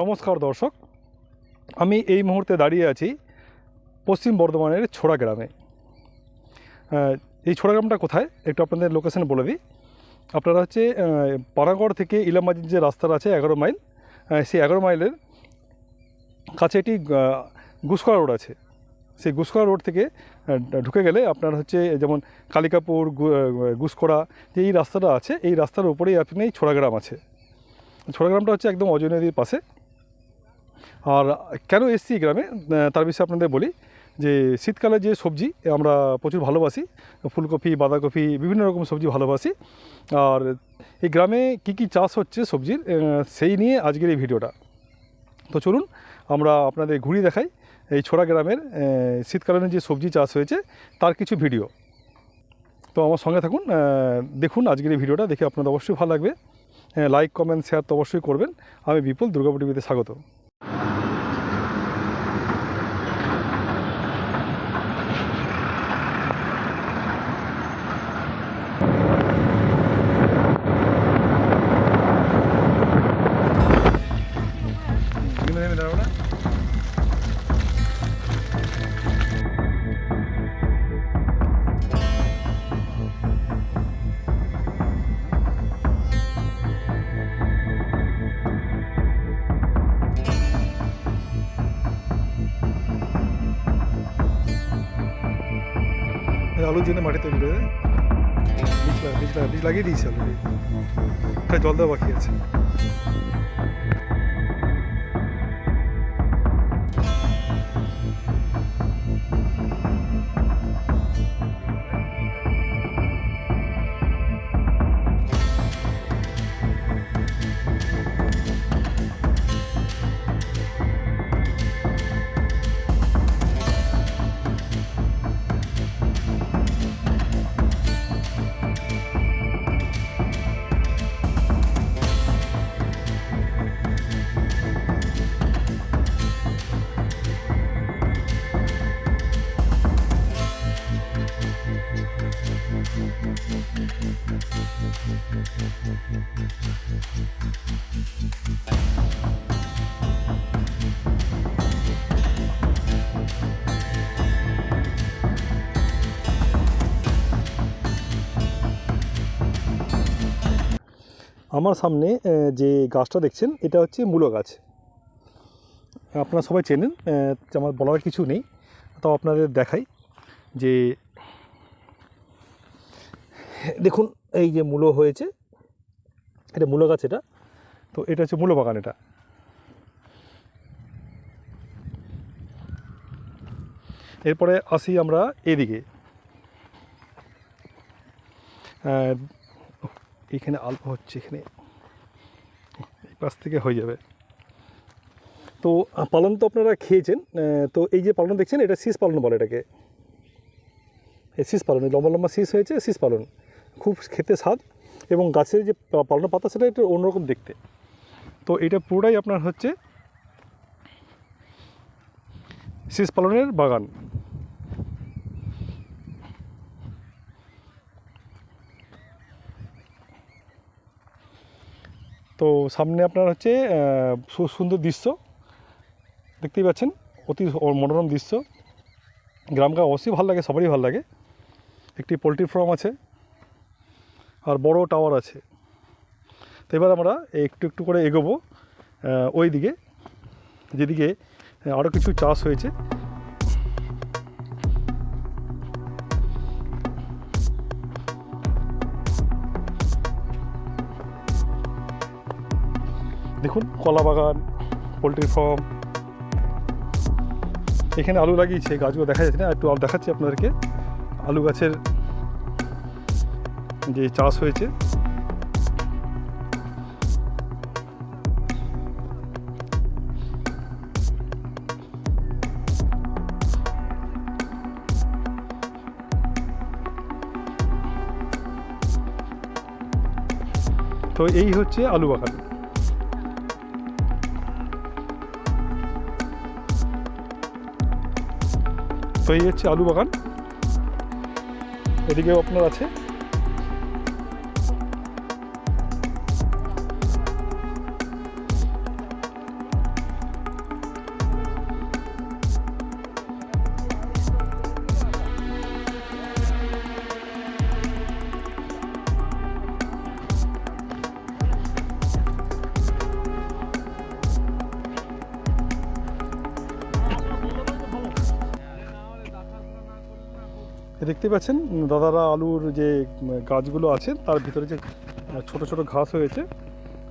নমস্কার দর্শক, আমি এই মুহূর্তে দাঁড়িয়ে আছি পশ্চিম বর্ধমানের ছোড়া গ্রামে। এই ছোড়া গ্রামটা কোথায় একটু আপনাদের লোকেশন বলে দিই। আপনারা হচ্ছে পানাগড় থেকে ইলামবাজির যে রাস্তাটা আছে এগারো মাইল সেই এগারো মাইলের কাছে একটি গুসকরা রোড আছে। সেই গুসকরা রোড থেকে ঢুকে গেলে আপনার হচ্ছে যেমন কালিকাপুর গুসকরা যে এই রাস্তাটা আছে, এই রাস্তার উপরেই আপনি এই ছোড়া গ্রাম আছে। ছোড়া গ্রামটা হচ্ছে একদম অজয় নদীর পাশে। আর কেন এসছি গ্রামে? তার বিষয়ে আপনাদের বলি যে শীতকালে যে সবজি, আমরা প্রচুর ভালোবাসি। ফুলকপি, বাঁধাকপি, বিভিন্ন রকম সবজি ভালোবাসি। আর এই গ্রামে কি কি চাষ হচ্ছে সবজির সেই নিয়ে আজকের এই ভিডিওটা। তো চলুন, আমরা আপনাদের ঘুরিয়ে দেখাই এই ছোড়া গ্রামের শীতকালীন যে সবজি চাষ হয়েছে, তার কিছু ভিডিও। তো আমার সঙ্গে থাকুন দেখুন আজকের এই ভিডিওটা, দেখে আপনাদের অবশ্যই ভালো লাগবে। লাইক কমেন্ট শেয়ার তো অবশ্যই করবেন। আমি বিপুল দুর্গাপুর টিভিতে স্বাগত। আলু জেনে মাটিতে ঘুরে বীজ লাগিয়ে দিয়েছি অলরেডি। জল দেওয়া বাকি আছে। আমার সামনে যে গাছটা দেখছেন, এটা হচ্ছে মূলো গাছ। আপনারা সবাই চেনেন আমার বলার কিছু নেই, তাও আপনাদের দেখাই যে, দেখুন, এই যে মূলো হয়েছে, এটা মূলো গাছ এটা, তো এটা হচ্ছে মূলো বাগান এটা। এরপরে আসি আমরা এদিকে। এখানে অল্প হচ্ছে, এখানে এই পাশ থেকে হয়ে যাবে। তো পালন তো আপনারা খেয়েছেন তো এই যে পালন দেখছেন, এটা শীষ পালন বলে এটাকে। এই শীষ পালন লম্বা লম্বা শীষ হয়েছে, শীষ পালন। খুব খেতে স্বাদ এবং গাছের যে পালনের পাতা, সেটা একটু অন্যরকম দেখতে। তো এটা পুরোটাই আপনার হচ্ছে শীষ পালনের বাগান। তো সামনে আপনার হচ্ছে সুন্দর দৃশ্য। দেখতেই পাচ্ছেন, অতি মনোরম দৃশ্য। গ্রামকে অবশ্যই ভালো লাগে, সবারই ভালো লাগে। একটি পোলট্রি ফার্ম আছে, আর বড় টাওয়ার আছে। তো এবার আমরা একটু একটু করে এগোবো ওই দিকে যেদিকে আরও কিছু চাষ হয়েছে। দেখুন, কলা বাগান, পোলট্রি ফার্ম। এখানে আলু লাগিয়েছে গাছগুলো দেখা যাচ্ছে না, একটু দেখাচ্ছি আপনাদেরকে। আলু গাছের যে চাষ হয়েছে। তো এই হচ্ছে আলু বাগান। তো এই হচ্ছে আলু বাগান। এদিকেও আপনার আছে। দেখতে পাচ্ছেন দাদারা আলুর যে গাছগুলো আছে তার ভিতরে যে ছোট ছোট ঘাস হয়েছে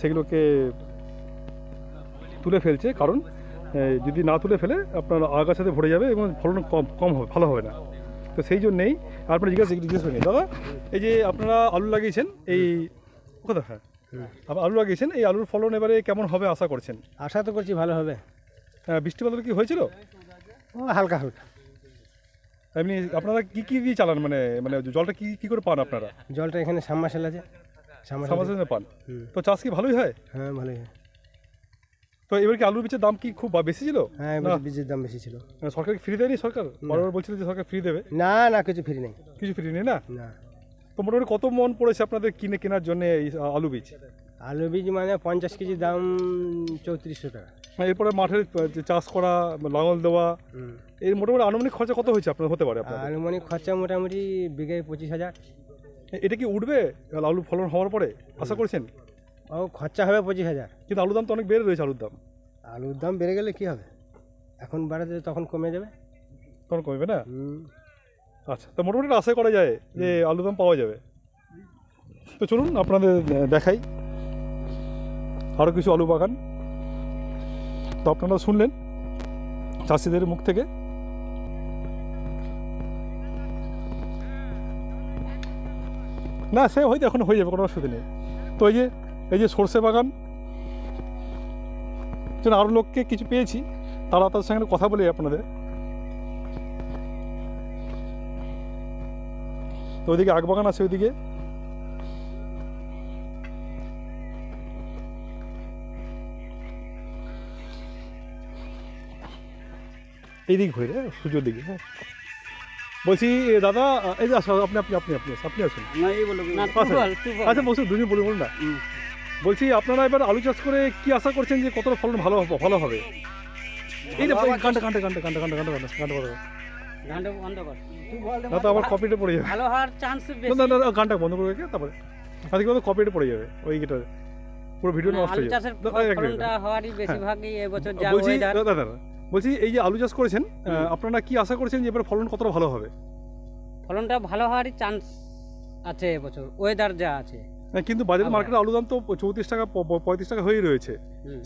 সেগুলোকে তুলে ফেলছে। কারণ যদি না তুলে ফেলে আপনার আগাছাতে ভরে যাবে এবং ফলন কম কম হবে ভালো হবে না। তো সেই জন্যেই আপনার জিজ্ঞাসা জিজ্ঞেস করি দাদা এই যে আপনারা আলু লাগিয়েছেন এই কথা হ্যাঁ। আলু লাগিয়েছেন এই আলুর ফলন এবারে কেমন হবে আশা করছেন? আশা তো করছি ভালো হবে। আহ, বৃষ্টি বাদল কি হয়েছিল? হালকা হালকা। এমনি আপনারা কি কি দিয়ে চালান? মানে মানে জলটা কি কি করে পান আপনারা? জলটা এখানে সাবমার্শাল আছে। সাবমার্শাল পান? তো চাষ কি ভালোই হয়? হ্যাঁ ভালোই হয়। তো এবার কি আলুর বীজের দাম কি খুব বেশি ছিল? হ্যাঁ বীজের দাম বেশি ছিল। মানে সরকার ফ্রি দেয়নি সরকার? বারবার বলছিল যে সরকার ফ্রি দেবে। না না কিছু ফ্রি নেই। কিছু ফ্রি নেই না? না। তো মোটামুটি কত মন পড়েছে আপনাদের কিনে কেনার জন্য এই আলু বীজ? আলু বীজ মানে পঞ্চাশ কেজি দাম চৌত্রিশশো টাকা। এরপরে মাঠের যে চাষ করা লাঙল দেওয়া। এর মোটামুটি আনুমানিক খরচা কত হয়েছে আপনার? হতে পারে আপনার আনুমানিক খরচা মোটামুটি বিঘায় পঁচিশ হাজার। এটা কি উঠবে? আলু ফলন হওয়ার পরে? আশা করছেন? ও খরচা হবে পঁচিশ হাজার। কিন্তু আলুর দাম তো অনেক বেড়ে রয়েছে আলুর দাম। আলুর দাম বেড়ে গেলে কি হবে? এখন বাড়াতে তখন কমে যাবে। তখন কমবে না? আচ্ছা তো মোটামুটি আশা করা যায় যে আলুর দাম পাওয়া যাবে। তো চলুন আপনাদের দেখাই। আরও কিছু আলু বাগান। তো আপনারা শুনলেন চাষিদের মুখ থেকে। না, সে হয়তো এখন হয়ে যাবে, কোনো অসুবিধা নেই। তো এই যে এই যে সর্ষে বাগান, যেন আরও লোককে কিছু পেয়েছি, তারা তাদের সঙ্গে কথা বলি আপনাদের। তো ওইদিকে আগ বাগান আছে ওইদিকে। এইদিকে ঘুরে হ্যাঁ, সূর্যর দিকে হ্যাঁ। বলছি দাদা এই যে আসো আপনি আপনি আপনি আপনি আপনি আসুন। আচ্ছা আচ্ছা বসুন দুজন বলুন বলুন না। বলছি আপনারা এবার আলু চাষ করে কি আশা করছেন যে কতটা ফলন ভালো হবে ভালো হবে? এই যে কান্টা কান্টা কান্টা কান্টা কান্টা কান্টা কান্টা কান্টা কান্টা গানটা। না তো আবার কপিটা পড়ে যাবে। ভালো হওয়ার চান্স বেশি। না না গানটা বন্ধ করে রেখে তারপরে আজকে তো কপিটা পড়ে যাবে ওই গিটার। পুরো ভিডিও নষ্ট হয়ে যাবে। ফলনটা হওয়ারই বেশিরভাগই এবছর যা ওয়েদার দাদা দাদা। বলছি এই যে আলু চাষ করেছেন আপনারা কি আশা করেছেন যে এবার ফলন কতটা ভালো হবে? ফলনটা ভালো হওয়ারই চান্স আছে এবছর ওয়েদার যা আছে। কিন্তু বাজারে মার্কেটে আলু দাম তো চৌত্রিশ টাকা পঁয়ত্রিশ টাকা হয়েই রয়েছে।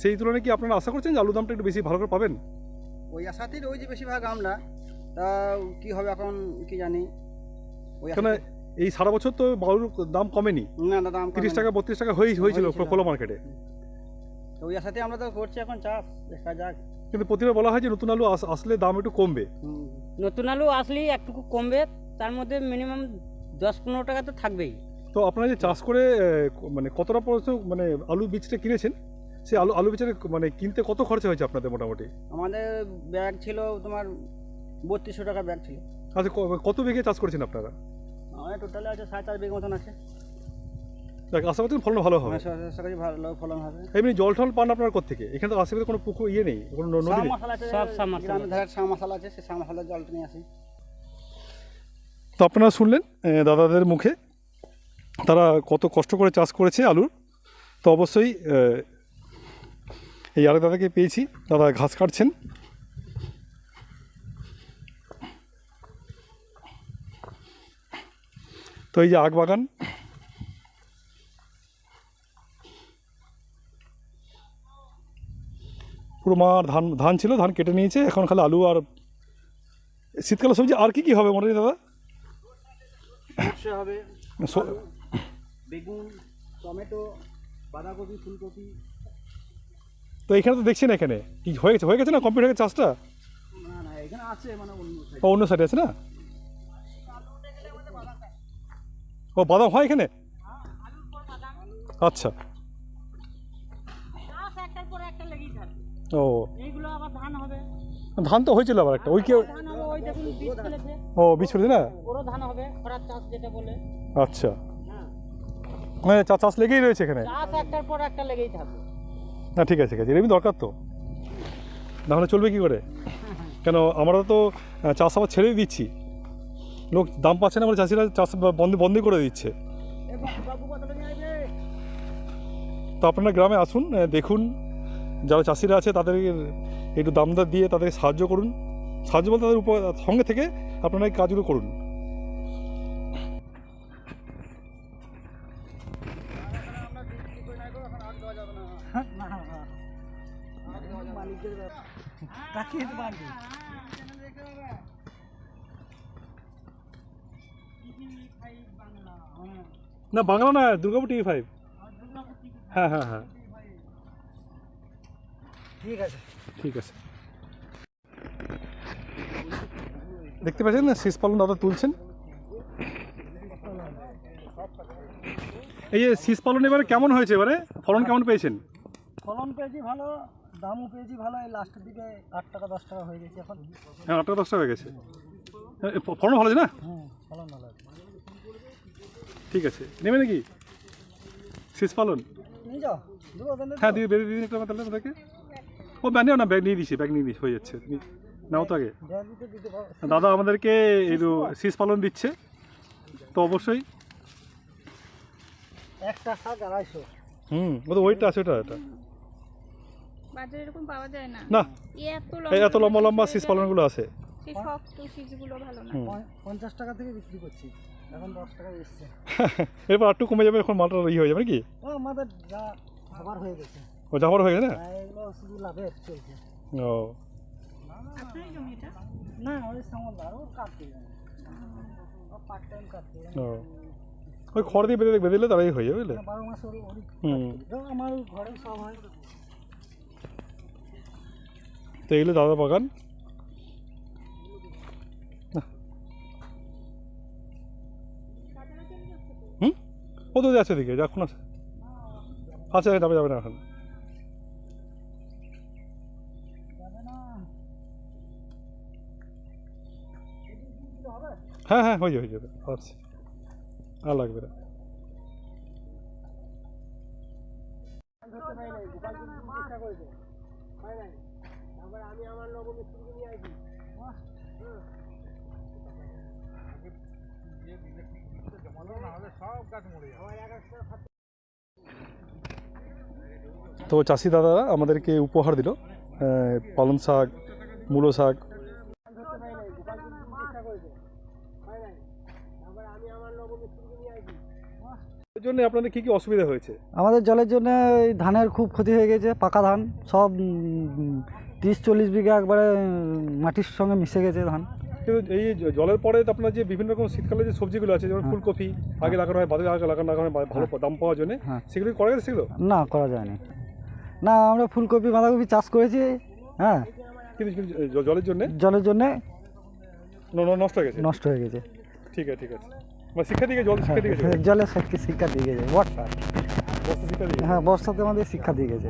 সেই তুলনায় কি আপনারা আশা করছেন যে আলু দামটা একটু বেশি ভালো করে পাবেন? ওই আশাতেই রয়েছে বেশিরভাগ আমরা। তা কি হবে এখন কি জানি। ওই কেন এই সারা বছর তো আলুর দাম কমেনি। না না দাম তিরিশ টাকা বত্রিশ টাকা হয়েই হয়েছিল হয়েছিল। খোলা মার্কেটে তো ওই আশাতেই আমরা তো করছি এখন চাষ দেখা যাক। কিন্তু প্রতিবার বলা হয় যে নতুন আলু আসলে দাম একটু কমবে। নতুন আলু আসলেই একটুকু কমবে তার মধ্যে মিনিমাম দশ পনেরো টাকা তো থাকবেই। তো আপনারা যে চাষ করে মানে কতটা পর্যন্ত মানে আলু বীজটা কিনেছেন? সেই আলু আলু বীজের মানে কিনতে কত খরচা হয়েছে আপনাদের মোটামুটি? আমাদের ব্যাগ ছিল তোমার বত্রিশশো টাকা ব্যাগ ছিল। আচ্ছা কত বিঘে চাষ করেছেন আপনারা? আমাদের টোটালে আছে সাড়ে চার বিঘে মতন আছে। দেখ আশা করছেন ফলন ভালো হবে। আশা করি ভালো ফলন হবে। এমনি জল টল পান আপনার থেকে এখানে তো আশেপাশে কোনো পুকুর ইয়ে নেই কোনো নদী নেই? সব সাম মশলা। ধারে সাম আছে সেই সাম মশলার জলটা নিয়ে আসি। তো আপনারা শুনলেন দাদাদের মুখে। তারা কত কষ্ট করে চাষ করেছে আলুর। তো অবশ্যই এই আরেক দাদাকে পেয়েছি দাদা ঘাস কাটছেন। তো এই যে আগ বাগান পুরো মার ধান ধান ছিল, ধান কেটে নিয়েছে, এখন খালি আলু আর শীতকালে সবজি, আর কি কি হবে মোটামুটি দাদা? টমেটো তো এখানে তো দেখছি না এখানে। কি হয়ে গেছে হয়ে গেছে না কমপ্লিট হয়ে গেছে চাষটা। ও, অন্য সাইডে আছে না? ও, বাদাম হয় এখানে? আচ্ছা গাছ একটার পর একটা লেগেই থাকবে ও। এইগুলো আবার ধান হবে। ধান তো হয়েছিল আবার একটা ওই কি ধান হবে ওই দেখুন বীজ ফেলেছে। ও বীজ ফেলেছে না? ওরও ধান হবে খরার চাষ যেটা বলে। আচ্ছা। হ্যাঁ হ্যাঁ চা- চাষ লেগেই রয়েছে এখানে? চাষ একটার পর একটা লেগেই থাকবে। না ঠিক আছে ঠিক আছে এরকমই দরকার তো। নাহলে চলবে কি করে? কেন আমরা তো চাষ আবার ছেড়েই দিচ্ছি। লোক দাম পাচ্ছে না বলে চাষিরা চাষ বন্ধ বন্ধই করে দিচ্ছে। তো আপনারা গ্রামে আসুন দেখুন যারা চাষিরা আছে তাদেরকে একটু দাম দর দিয়ে তাদেরকে সাহায্য করুন। সাহায্য বলতে তাদের উপর সঙ্গে থেকে আপনারা এই কাজগুলো করুন। না, বাংলা না দুর্গাপুর টিভি ফাইভ হ্যাঁ হ্যাঁ হ্যাঁ। ঠিক আছে। ঠিক আছে। দেখতে পাচ্ছেন না? শীষ পালন দাদা তুলছেন? এই যে শীষ পালন এবারে কেমন হয়েছে এবারে? ফলন কেমন পেয়েছেন? ফলন পেয়েছি ভালো দামও পেয়েছি ভালো এই লাস্টের দিকে আট টাকা দশ টাকা হয়ে গেছে এখন। হ্যাঁ আট টাকা দশ টাকা হয়ে গেছে। ফলন ভালো আছে না? ফলন ভালো আছে। ঠিক আছে। নেবে নাকি? শীষ পালন? হ্যাঁ দিয়ে বেরিয়ে দিন একটু তাহলে আপনাকে ও ব্যাগ না ব্যাগ নিয়ে দিছি ব্যাগ নিয়ে দিচ্ছি হয়ে যাচ্ছে। নাও তো আগে। দাদা আমাদেরকে এই যে শীষ পালন দিচ্ছে। তো অবশ্যই। একটা শাক আড়াইশো। হুম ও তো ওইটা আছে ওটা এটা। বাজারে এরকম পাওয়া যায় না। না এত লম্বা লম্বা শীষ পালনগুলো আছে। সেই শক্ত শীষগুলো ভালো না। হুম। পঞ্চ- পঞ্চাশ টাকা থেকে বিক্রি করছি। এখন দশ টাকা এসছে এরপর একটু কমে যাবে এখন মালটা ইয়ে হয়ে যাবে নাকি? যা খাবার হয়ে গেছে। ও জাফর হয়ে গেছে চলছে। ও। না ওই ও কাটতে পার্ট টাইম কাটতে ও। ওই খড় দিয়ে বেঁধে বেঁধে দিলে তারাই হয়ে যাবে বুঝলে? বারো মাস ওর হুম। আমার ঘরে সব হয়। তো এগুলো দাদা বাগান। হুম? ও তো আছে দিকে যখন আছে। আচ্ছা যাবে যাবে না এখন। হ্যাঁ হ্যাঁ হয়ে যাবে হয়ে যাবে আচ্ছা আর লাগবে না। তো চাষি দাদা আমাদেরকে উপহার দিল আহ, পালং শাক মূলো শাক জন্য আপনাদের কি কি অসুবিধা হয়েছে? আমাদের জলের জন্য এই ধানের খুব ক্ষতি হয়ে গেছে পাকা ধান সব তিরিশ চল্লিশ বিঘা একবারে মাটির সঙ্গে মিশে গেছে ধান। কিন্তু এই জলের পরে তো আপনার যে বিভিন্ন রকম শীতকালে যে সবজিগুলো আছে যেমন হ্যাঁ। ফুলকপি আগে লাগানো হয় বাদে আগে লাগানো লাগানো হয় ভালো দাম পাওয়ার জন্য হ্যাঁ। সেগুলো করা গেছে সেগুলো? না করা যায়নি। না আমরা ফুলকপি বাঁধাকপি চাষ করেছি হ্যাঁ। কিন্তু জলের জন্য? জলের জন্য নষ্ট হয়ে গেছে? নষ্ট হয়ে গেছে। ঠিক আছে ঠিক আছে। শিক্ষা দিকে জল শিক্ষা দিয়ে গেছে জলের শিক্ষা দিয়ে বর্ষা। শিক্ষা দিয়ে হ্যাঁ বর্ষাতে আমাদের শিক্ষা দিয়ে গেছে